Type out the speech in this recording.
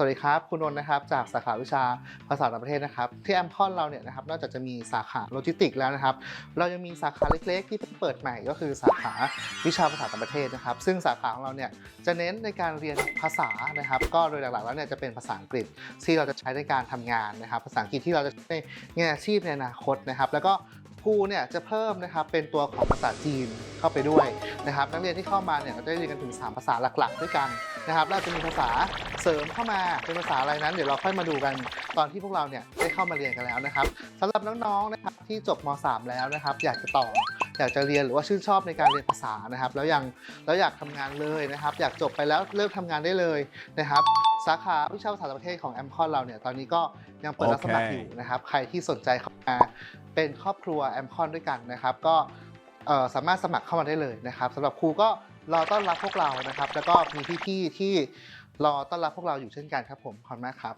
สวัสดีครับ คุณนนท์นะครับ จากสาขาวิชาภาษาต่างประเทศนะครับ ที่แอมคอนเราเนี่ยนะครับ นอกจากจะมีสาขาโลจิสติกแล้วนะครับ เรายังมีสาขาเล็กๆ ที่เพิ่งเปิดใหม่ก็คือสาขาวิชาภาษาต่างประเทศนะครับ ซึ่งสาขาของเราเนี่ยจะเน้นในการเรียนภาษานะครับ ก็โดยหลักๆแล้วเนี่ยจะเป็นภาษาอังกฤษที่เราจะใช้ในการทำงานนะครับ ภาษาอังกฤษที่เราจะใช้ในงานอาชีพในอนาคตนะครับ แล้วก็ ครูเนี่ยจะเพิ่มนะครับเป็นตัวของภาษาจีนเข้าไปด้วยนะครับนักเรียนที่เข้ามาเนี่ยก็จะได้เรียนกันถึง 3 ภาษาหลักๆ ด้วยกันนะครับแล้วจะมีภาษาเสริมเข้ามาเป็นภาษาอะไรนั้น เดี๋ยวเราค่อยมาดูกันตอนที่พวกเราเนี่ยได้เข้ามาเรียนกันแล้วนะครับสำหรับน้องๆนะครับที่จบม .3 แล้วนะครับ อยากจะต่ออยากจะเรียนหรือว่าชื่นชอบในการเรียนภาษานะครับ แล้วยังแล้วอยากทำงานเลยนะครับ อยากจบไปแล้วเริ่มทำงานได้เลยนะครับ สาขาวิชาภาษาต่างประเทศของแอมคอนเราเนี่ยตอนนี้ก็ยังเปิดรับสมัครอยู่นะครับ ใครที่สนใจเข้ามา เป็นครอบครัวแอมคอนด้วยกันนะครับ ก็สามารถสมัครเข้ามาได้เลยนะครับสำหรับครูก็รอต้อนรับพวกเรานะครับ แล้วก็มีพี่ๆที่รอต้อนรับพวกเราอยู่เช่นกันครับผมขอบคุณมากครับ